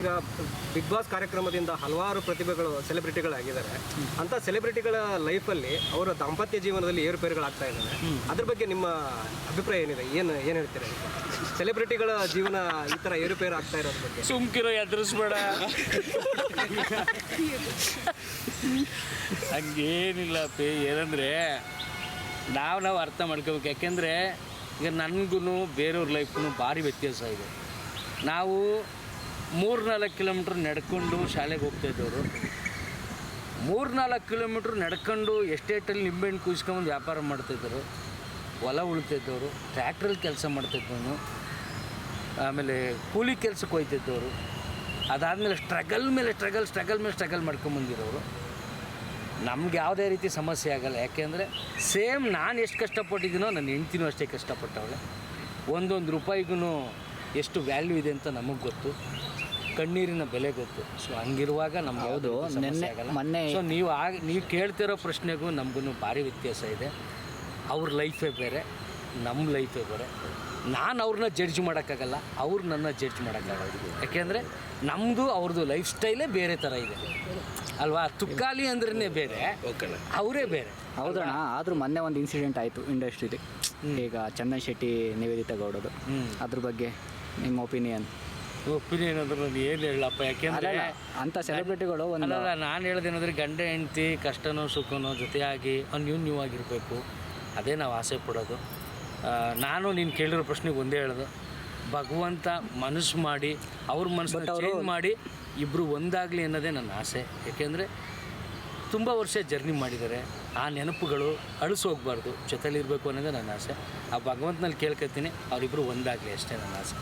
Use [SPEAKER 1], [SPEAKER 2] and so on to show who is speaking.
[SPEAKER 1] ಈಗ big boss ಕಾರ್ಯಕ್ರಮದಿಂದ ಹಲವಾರು ಪ್ರತಿಭೆಗಳು ಸೆಲೆಬ್ರಿಟಿಗಳಾಗಿದ್ದಾರೆ ಅಂತ ಸೆಲೆಬ್ರಿಟಿಗಳ ಲೈಫಲ್ಲಿ ಅವರ ದಾಂಪತ್ಯ ಜೀವನದಲ್ಲಿ ಏರುಪೇರುಗಳಾಗ್ತಾ ಇದ್ದಾರೆ ಅದ್ರ ಬಗ್ಗೆ ನಿಮ್ಮ ಅಭಿಪ್ರಾಯ ಏನಿದೆ? ಏನು ಏನು ಹೇಳ್ತೀರಾ? ಸೆಲೆಬ್ರಿಟಿಗಳ ಜೀವನ ಈ ಥರ ಏರುಪೇರು ಆಗ್ತಾ ಇರೋದ್ರ ಬಗ್ಗೆ.
[SPEAKER 2] ಸುಮ್ಕಿರೋ ಎದುರಿಸ್ಬೇಡ. ಹಂಗೇನಿಲ್ಲ ಪೇ ಏನಂದರೆ ನಾವು ನಾವು ಅರ್ಥ ಮಾಡ್ಕೋಬೇಕು. ಯಾಕೆಂದರೆ ಈಗ ನನಗೂ ಬೇರೆಯವ್ರ ಲೈಫ್ಗೂ ಭಾರಿ ವ್ಯತ್ಯಾಸ ಇದೆ. ನಾವು ಮೂರು ನಾಲ್ಕು ಕಿಲೋಮೀಟ್ರ್ ನಡ್ಕೊಂಡು ಶಾಲೆಗೆ ಹೋಗ್ತಾಯಿದ್ದವರು ಮೂರು ನಾಲ್ಕು ಕಿಲೋಮೀಟ್ರ್ ನಡ್ಕೊಂಡು ಎಸ್ಟೇಟಲ್ಲಿ ನಿಂಬೆಹಣ್ಣು ಕುಯ್ಸ್ಕೊಂಬಂದು ವ್ಯಾಪಾರ ಮಾಡ್ತಾಯಿದ್ದರು ಹೊಲ ಉಳ್ತಿದ್ದವರು ಟ್ರ್ಯಾಕ್ಟ್ರಲ್ಲಿ ಕೆಲಸ ಮಾಡ್ತಿದ್ದವನು ಆಮೇಲೆ ಕೂಲಿ ಕೆಲಸಕ್ಕೆ ಹೋಯ್ತಿದ್ದವರು ಅದಾದಮೇಲೆ ಸ್ಟ್ರಗಲ್ ಮೇಲೆ ಸ್ಟ್ರಗಲ್ ಸ್ಟ್ರಗಲ್ ಮೇಲೆ ಸ್ಟ್ರಗಲ್ ಮಾಡ್ಕೊಂಬಂದಿರೋರು ನಮ್ಗೆ ಯಾವುದೇ ರೀತಿ ಸಮಸ್ಯೆ ಆಗಲ್ಲ. ಯಾಕೆಂದರೆ ಸೇಮ್ ನಾನು ಎಷ್ಟು ಕಷ್ಟಪಟ್ಟಿದ್ದೀನೋ ನನ್ನ ಹೆಂಡ್ತಿನೂ ಅಷ್ಟೇ ಕಷ್ಟಪಟ್ಟವಳೆ. ಒಂದೊಂದು ರೂಪಾಯಿಗೂ ಎಷ್ಟು ವ್ಯಾಲ್ಯೂ ಇದೆ ಅಂತ ನಮಗೆ ಗೊತ್ತು. ಕಣ್ಣೀರಿನ ಬೆಲೆ ಗೊತ್ತು. ಸೊ ಹಂಗಿರುವಾಗ ನಮ್ಗೆ
[SPEAKER 3] ಹೌದು, ನೆನ್ನೆ- ಮೊನ್ನೆ-
[SPEAKER 2] ಸೊ ನೀವು ಆಗ ನೀವು ಕೇಳ್ತಿರೋ ಪ್ರಶ್ನೆಗೂ ನಮಗೂ ಭಾರಿ ವ್ಯತ್ಯಾಸ ಇದೆ. ಅವ್ರ ಲೈಫೇ ಬೇರೆ ನಮ್ಮ ಲೈಫೇ ಬೇರೆ. ನಾನು ಅವ್ರನ್ನ ಜಡ್ಜ್ ಮಾಡೋಕ್ಕಾಗಲ್ಲ ಅವ್ರು ನನ್ನ ಜಡ್ಜ್ ಮಾಡೋಕ್ಕಾಗಲ್ಲ. ಯಾಕೆಂದರೆ ನಮ್ಮದು ಅವ್ರದ್ದು ಲೈಫ್ ಸ್ಟೈಲೇ ಬೇರೆ ಥರ ಇದೆ. ಅಲ್ವಾ? ತುಕ್ಕಾಲಿ ಅಂದ್ರೇ ಬೇರೆ ಅವರೇ ಬೇರೆ.
[SPEAKER 3] ಹೌದಣ್ಣ ಆದರೂ ಮೊನ್ನೆ ಒಂದು ಇನ್ಸಿಡೆಂಟ್ ಆಯಿತು ಇಂಡಸ್ಟ್ರೀಲಿ ಈಗ ಚಂದನ್ ಶೆಟ್ಟಿ ನಿವೇದಿತ ಗೌಡದು. ಅದ್ರ ಬಗ್ಗೆ ನಿಮ್ಮ ಒಪಿನಿಯನ್
[SPEAKER 2] ಒಪಿನಿಯನ್ ಅಂದ್ರೆ ನಾನು ಏನು ಹೇಳಪ್ಪ ಯಾಕೆಂದ್ರೆ
[SPEAKER 3] ಅಲ್ಲ ಅಂತ ಸೆಲೆಬ್ರಿಟಿಗಳು
[SPEAKER 2] ಅಲ್ಲಲ್ಲ ನಾನು ಹೇಳೋದೇನಂದ್ರೆ ಗಂಡ ಹೆಂಡತಿ ಕಷ್ಟನೋ ಸುಖನೋ ಜೊತೆಯಾಗಿ ಅನ್ಯೂನ್ಯವಾಗಿರಬೇಕು ಅದೇ ನಾವು ಆಸೆ ಪಡೋದು. ನಾನು ನೀನು ಕೇಳಿರೋ ಪ್ರಶ್ನೆಗೆ ಒಂದೇ ಹೇಳೋದು. ಭಗವಂತ ಮನಸ್ಸು ಮಾಡಿ ಅವ್ರ ಮನಸ್ಸು ಚೇಂಜ್ ಮಾಡಿ ಇಬ್ಬರು ಒಂದಾಗಲಿ ಅನ್ನೋದೇ ನನ್ನ ಆಸೆ. ಯಾಕೆಂದರೆ ತುಂಬ ವರ್ಷ ಜರ್ನಿ ಮಾಡಿದ್ದಾರೆ ಆ ನೆನಪುಗಳು ಅಳಿಸೋಗ್ಬಾರ್ದು ಜೊತೆಲಿರಬೇಕು ಅನ್ನೋದೇ ನನ್ನ ಆಸೆ. ಆ ಭಗವಂತನಲ್ಲಿ ಕೇಳ್ಕೊತೀನಿ ಅವರಿಬ್ಬರು ಒಂದಾಗಲಿ ಅಷ್ಟೇ ನನ್ನ ಆಸೆ.